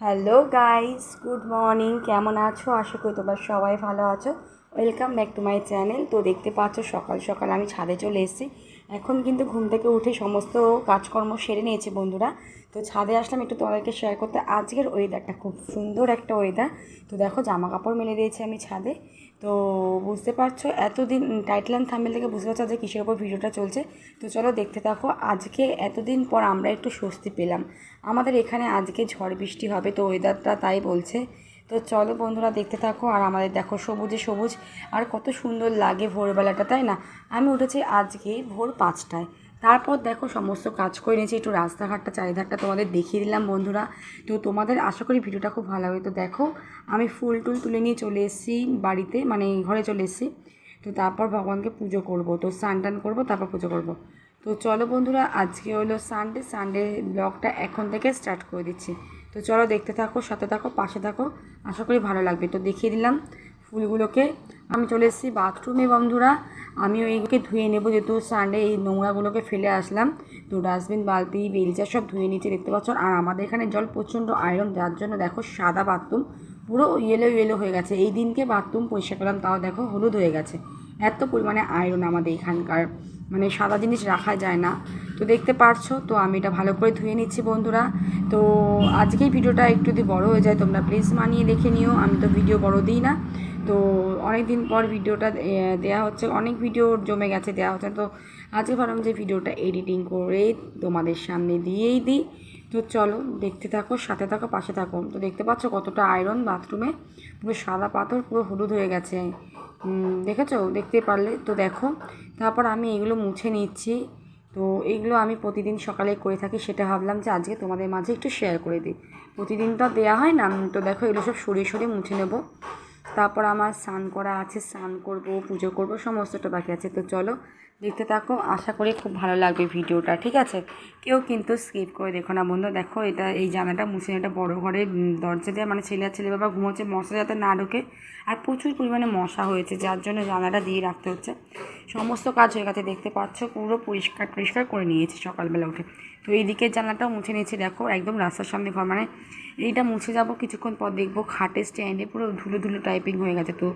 Hello guys, good morning. কেমন আছো? আশা করি তোমরা সবাই ভালো আছো। Welcome back to my channel. তো দেখতে পাচ্ছ, সকাল সকাল আমি ছাদে চলে এসেছি। এখন কিন্তু ঘুম থেকে উঠে সমস্ত কাজকর্ম সেরে নিয়েছে বন্ধুরা। তো ছাদে আসলাম একটু তোমাদেরকে শেয়ার করতে। আজকের ওয়েদারটা খুব সুন্দর একটা ওয়েদার তো দেখো জামা কাপড় মেলে দিয়েছি আমি ছাদে। তো বুঝতে পারছ, এতদিন টাইটেল থামেল থেকে বুঝতে পারছ যে কিসের ওপর ভিডিওটা চলছে। তো চলো দেখতে থাকো, আজকে এতদিন পর আমরা একটু স্বস্তি পেলাম। আমাদের এখানে আজকে ঝড় বৃষ্টি হবে, তো ওয়েদারটা তাই বলছে। তো চলো বন্ধুরা দেখতে থাকো, আর আমাদের দেখো সবুজে সবুজ, আর কত সুন্দর লাগে ভোরবেলাটা, তাই না? আমি উঠেছি আজকে ভোর পাঁচটায়। তারপর দেখো সমস্ত কাজ করে নিয়েছি, একটু রাস্তাঘাটটা, চারিধারটা তোমাদের দেখিয়ে দিলাম বন্ধুরা। তো তোমাদের আশা করি ভিডিওটা খুব ভালো হবে তো দেখো, আমি ফুল টুল তুলে নিয়ে চলে এসেছি বাড়িতে মানে ঘরে চলে এসেছি। তো তারপর ভগবানকে পুজো করব, তো স্নান টান করব, তারপর পুজো করব। তো চলো বন্ধুরা, আজকে হলো সানডে সানডে ব্লগটা এখন থেকে স্টার্ট করে দিচ্ছি। তো চলো দেখতে থাকো, সাথে থাকো, পাশে থাকো। আশা করি ভালো লাগবে। তো দেখিয়ে দিলাম ফুলগুলোকে। আমি চলে এসেছি বাথরুমে, বন্ধুরা। আমি ওইগুলোকে ধুয়ে নেব, যেহেতু সানডে এই নোংরাগুলোকে ফেলে আসলাম। তো ডাস্টবিন, বালতি, বেলচা সব ধুয়ে নিচে দেখতে পাচ্ছ। আর আমাদের এখানে জল প্রচণ্ড আয়রন, যার জন্য দেখো সাদা বাথরুম পুরো ইয়েলো ইয়েলো হয়ে গেছে। এই দিনকে বাথরুম পরিষ্কার করলাম, তাও দেখো হলুদ হয়ে গেছে। এত পরিমাণে আয়রন আমাদের এখানকার। মানে সাদা জিনিস রাখা যায় না। তো দেখতে পারছ, তো আমি এটা ভালো করে ধুয়ে নিচ্ছি বন্ধুরা। তো আজকেই ভিডিওটা একটু যদি বড়ো হয়ে যায়, তোমরা প্লিজ মানিয়ে দেখে নিও। আমি তো ভিডিও বড় দিই না। তো অনেক দিন পর ভিডিওটা দেয়া হচ্ছে, অনেক ভিডিও জমে গেছে দেওয়া হচ্ছে। তো আজকে ভাবলাম যে ভিডিওটা এডিটিং করে তোমাদের সামনে দিয়েই দিই। তো চলো, দেখতে থাকো, সাথে থাকো, পাশে থাকো। তো দেখতে পাচ্ছ কতটা আয়রন বাথরুমে পুরো সাদা পাথর, পুরো হলুদ হয়ে গেছে। দেখেছ? দেখতে পারলে? তো দেখো, তারপর আমি এগুলো মুছে নিচ্ছি। তো এইগুলো আমি প্রতিদিন সকালে করে থাকি, সেটা ভাবলাম যে আজকে তোমাদের মাঝে একটু শেয়ার করে দিই। প্রতিদিন তো দেওয়া হয় না। তো দেখো, এগুলো সব সরিয়ে সরিয়ে মুছে নেব। তারপর আমার স্নান করা আছে, স্নান করব, পুজো করব, সমস্তটা বাকি আছে। তো চলো দেখতে থাকো। আশা করি খুব ভালো লাগবে ভিডিওটা, ঠিক আছে? কেউ কিন্তু স্কিপ করে দেখো না বন্ধু। দেখো, এটা এই জানাটা মুছে এটা বড় ঘরে দরজা দেওয়া মানে ছেলে ছেলে বাবা ঘুমোচ্ছে, মশা যাতে না ঢোকে। আর প্রচুর পরিমাণে মশা হয়েছে, যার জন্য জানাটা দিয়ে রাখতে হচ্ছে। সমস্ত কাজ হয়ে গেছে, দেখতে পাচ্ছ? পুরো পরিষ্কার পরিষ্কার করে নিয়েছি সকালবেলা উঠে। তো এই দিকের জানলাটাও মুছে নিয়েছি, দেখো, একদম রাস্তার সামনে ঘর। মানে এইটা মুছে যাব কিছুক্ষণ পর দেখব খাটে স্ট্যান্ডে পুরো ধুলো ধুলো টাইপিং হয়ে গেছে। তো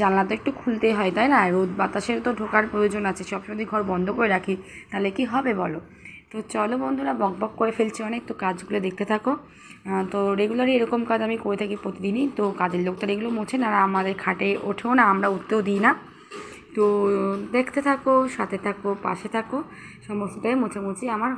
জানলা তো একটু খুলতেই হয়, তাই না? রোদ বাতাসের তো ঢোকার প্রয়োজন আছে, সবসময় যদি ঘর বন্ধ করে রাখি, তাহলে কি হবে বলো? তো চলো বন্ধুরা, বক বক করে ফেলছি অনেক। তো কাজগুলো দেখতে থাকো। তো রেগুলারই এরকম কাজ আমি করে থাকি প্রতিদিনই। তো কাজের লোক লোকটা এগুলো মোছে না আমাদের খাটে ওঠেও না, আমরা উঠতেও দিই না। তো দেখতে থাকো, সাথে থাকো, পাশে থাকো, সমস্তটাই মোছামুছি আমার